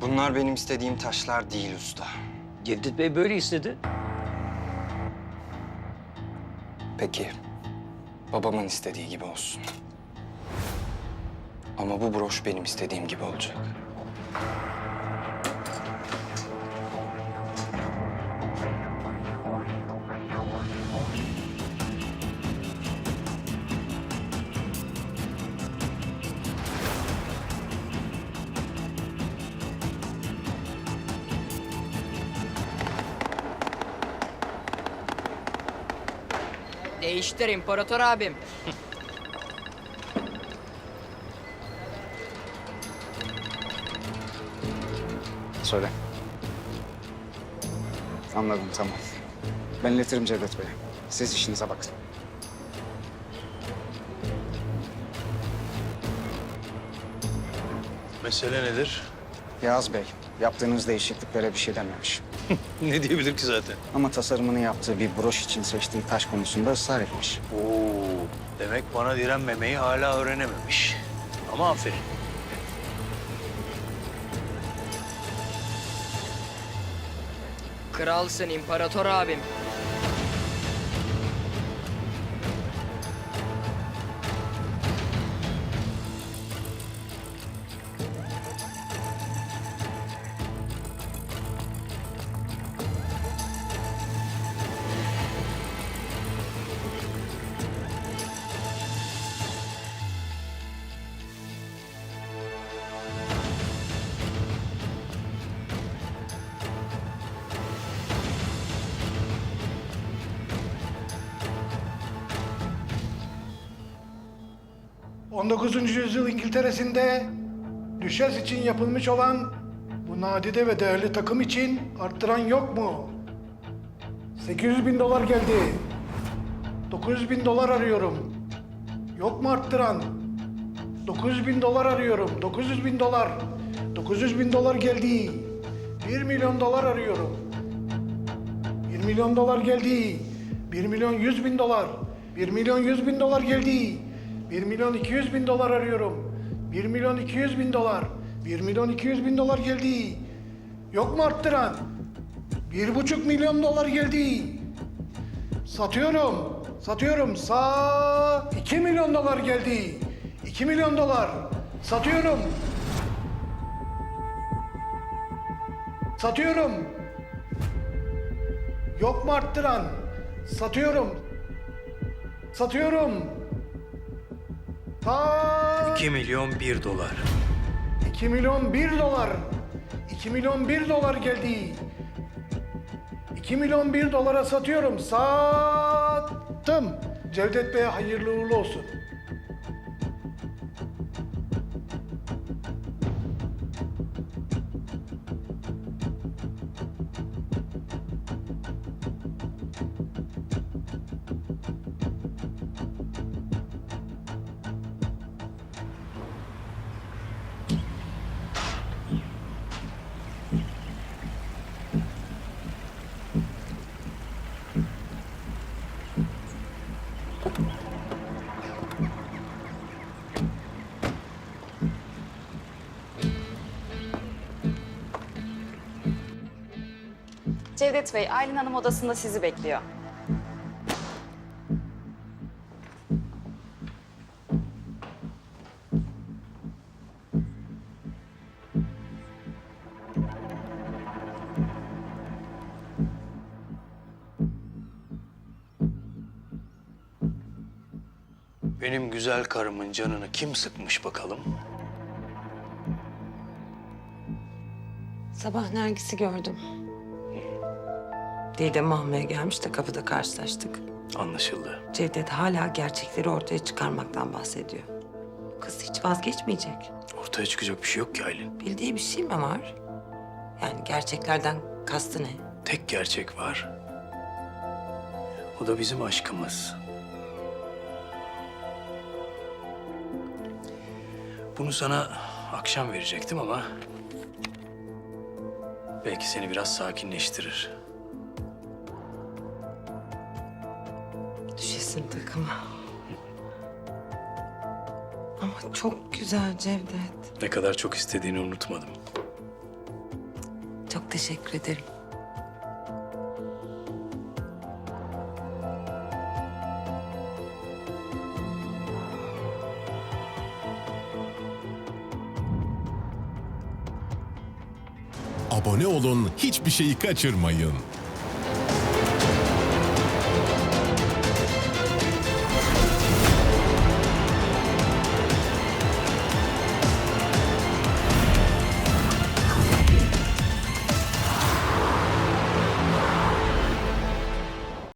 Bunlar benim istediğim taşlar değil usta. Cevdet Bey böyle istedi. Peki, babamın istediği gibi olsun. Ama bu broş benim istediğim gibi olacak. Değiştir imparator abim. Söyle. Anladım tamam. Ben iletirim Cevdet Bey'e. Siz işinize bakın. Mesele nedir? Yağız Bey, yaptığınız değişikliklere bir şey dememiş. ne diyebilir ki zaten? Ama tasarımını yaptığı bir broş için seçtiği taş konusunda ısrar etmiş. Oo, demek bana direnmemeyi hala öğrenememiş. Ama aferin. Kralsın imparator abim. 19. yüzyıl İngiltere'sinde düşes için yapılmış olan bu nadide ve değerli takım için arttıran yok mu? 800 bin dolar geldi. 900 bin dolar arıyorum. Yok mu arttıran? 900 bin dolar arıyorum. 900 bin dolar. 900 bin dolar geldi. 1 milyon dolar arıyorum. 1 milyon dolar geldi. 1 milyon 100 bin dolar. 1 milyon 100 bin dolar geldi. 1 milyon 200 bin dolar arıyorum. 1 milyon 200 bin dolar. 1 milyon 200 bin dolar geldi. Yok mu arttıran? 1,5 milyon dolar geldi. Satıyorum. Satıyorum. Sa 2 milyon dolar geldi. 2 milyon dolar. Satıyorum. Satıyorum. Yok mu arttıran? Satıyorum. Satıyorum. Ta 2 milyon 1 dolar. 2 milyon 1 dolar. 2 milyon 1 dolar geldi. 2 milyon 1 dolara satıyorum. Sattım. Cevdet Bey'e hayırlı uğurlu olsun. Cevdet Bey, Aylin Hanım odasında sizi bekliyor. Benim güzel karımın canını kim sıkmış bakalım? Sabah Nergis'i gördüm. Didem almaya gelmiş de kapıda karşılaştık. Anlaşıldı. Cevdet hala gerçekleri ortaya çıkarmaktan bahsediyor. Kız hiç vazgeçmeyecek. Ortaya çıkacak bir şey yok ki Aylin. Bildiği bir şey mi var? Yani gerçeklerden kastı ne? Tek gerçek var. O da bizim aşkımız. Bunu sana akşam verecektim ama... Belki seni biraz sakinleştirir. gelsin takıma. Ama çok güzel Cevdet. Ne kadar çok istediğini unutmadım. Çok teşekkür ederim. Abone olun, hiçbir şeyi kaçırmayın.